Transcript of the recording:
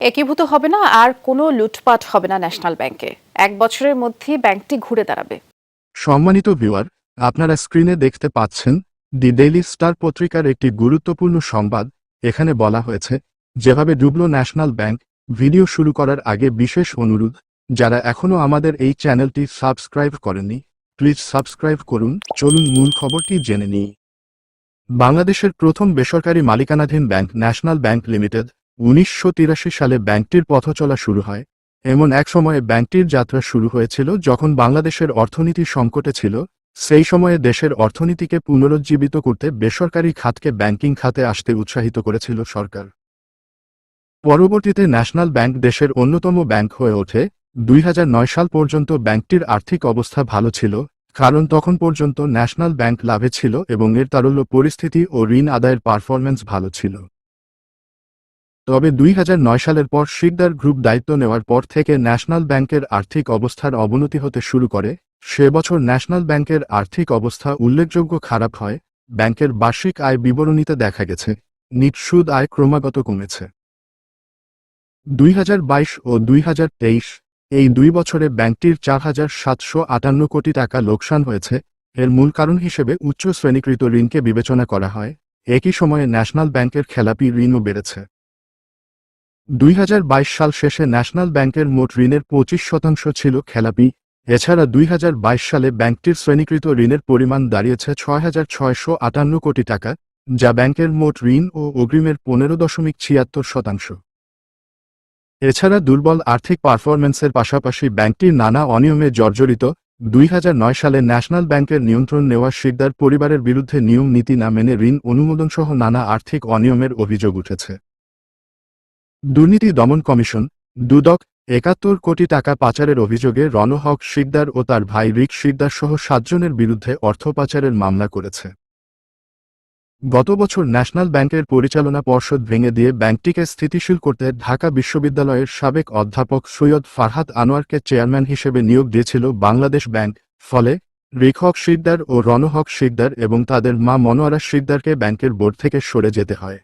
একীভূত হবে না, আর কোনো লুটপাট হবে না ন্যাশনাল ব্যাংকে। এক বছরের মধ্যেই ব্যাংকটি ঘুরে দাঁড়াবে। সম্মানিত ভিউয়ার, আপনারা স্ক্রিনে দেখতে পাচ্ছেন দি ডেইলি স্টার পত্রিকার একটি গুরুত্বপূর্ণ সংবাদ। এখানে বলা হয়েছে, যেভাবে ডুবলো ন্যাশনাল ব্যাংক, ভিডিও শুরু করার আগে বিশেষ অনুরোধ, যারা এখনও আমাদের এই চ্যানেলটি সাবস্ক্রাইব করেননি, প্লিজ সাবস্ক্রাইব করুন। চলুন মূল খবরটি জেনে নিই। বাংলাদেশের প্রথম বেসরকারি মালিকানাধীন ব্যাংক, ন্যাশনাল ব্যাংক লিমিটেড উনিশশো তিরাশি সালে ব্যাংকটির পথচলা শুরু হয়, এমন এক সময়ে ব্যাংকটির যাত্রা শুরু হয়েছিল যখন বাংলাদেশের অর্থনীতি সংকটে ছিল, সেই সময়ে দেশের অর্থনীতিকে পুনরুজ্জীবিত করতে বেসরকারি খাতকে ব্যাংকিং খাতে আসতে উৎসাহিত করেছিল সরকার। পরবর্তীতে ন্যাশনাল ব্যাংক দেশের অন্যতম ব্যাংক হয়ে ওঠে, দুই হাজার নয় সাল পর্যন্ত ব্যাংকটির আর্থিক অবস্থা ভালো ছিল, কারণ তখন পর্যন্ত ন্যাশনাল ব্যাংক লাভে ছিল এবং এর তারল্য পরিস্থিতি ও ঋণ আদায়ের পারফরম্যান্স ভালো ছিল। তবে দুই হাজার নয় সালের পর শিকদার গ্রুপ দায়িত্ব নেওয়ার পর থেকে ন্যাশনাল ব্যাংকের আর্থিক অবস্থার অবনতি হতে শুরু করে। সে বছর ন্যাশনাল ব্যাংকের আর্থিক অবস্থা উল্লেখযোগ্য খারাপ হয়। ব্যাংকের বার্ষিক আয় বিবরণীতে দেখা গেছে, নিট সুদ আয় ক্রমাগত কমেছে। দুই হাজার বাইশ ও দুই হাজার তেইশ, এই দুই বছরে ব্যাংকটির চার হাজার সাতশো আটান্ন কোটি টাকা লোকসান হয়েছে। এর মূল কারণ হিসেবে উচ্চ শ্রেণীকৃত ঋণকে বিবেচনা করা হয়। একই সময়ে ন্যাশনাল ব্যাংকের খেলাপি ঋণও বেড়েছে। দুই হাজার বাইশ সাল শেষে ন্যাশনাল ব্যাংকের মোট ঋণের পঁচিশ শতাংশ ছিল খেলাপি। এছাড়া দুই হাজার বাইশ সালে ব্যাংকটির শ্রেণীকৃত ঋণের পরিমাণ দাঁড়িয়েছে ছয় কোটি টাকা, যা ব্যাংকের মোট ঋণ ও অগ্রিমের পনেরো দশমিক ছিয়াত্তর শতাংশ। এছাড়া দুর্বল আর্থিক পারফরম্যান্সের পাশাপাশি ব্যাংকটির নানা অনিয়মে জর্জরিত, দুই হাজার নয় সালে ন্যাশনাল ব্যাংকের নিয়ন্ত্রণ নেওয়া শিকদার পরিবারের বিরুদ্ধে নিয়ম নীতি না মেনে ঋণ অনুমোদনসহ নানা আর্থিক অনিয়মের অভিযোগ উঠেছে। দুর্নীতি দমন কমিশন, দুদক, একাত্তর কোটি টাকা পাচারের অভিযোগে রণহক শিকদার ও তার ভাই রিক শিকদার সহ সাতজনের বিরুদ্ধে অর্থ পাচারের মামলা করেছে। গত বছর ন্যাশনাল ব্যাংকের পরিচালনা পর্ষদ ভেঙে দিয়ে ব্যাংকটিকে স্থিতিশীল করতে ঢাকা বিশ্ববিদ্যালয়ের সাবেক অধ্যাপক সৈয়দ ফারহাদ আনোয়ারকে চেয়ারম্যান হিসেবে নিয়োগ দিয়েছিল বাংলাদেশ ব্যাংক, ফলে রিখক শিকদার ও রণহক শিকদার এবং তাদের মা মনোয়ারা শিকদারকে ব্যাংকের বোর্ড থেকে সরে যেতে হয়।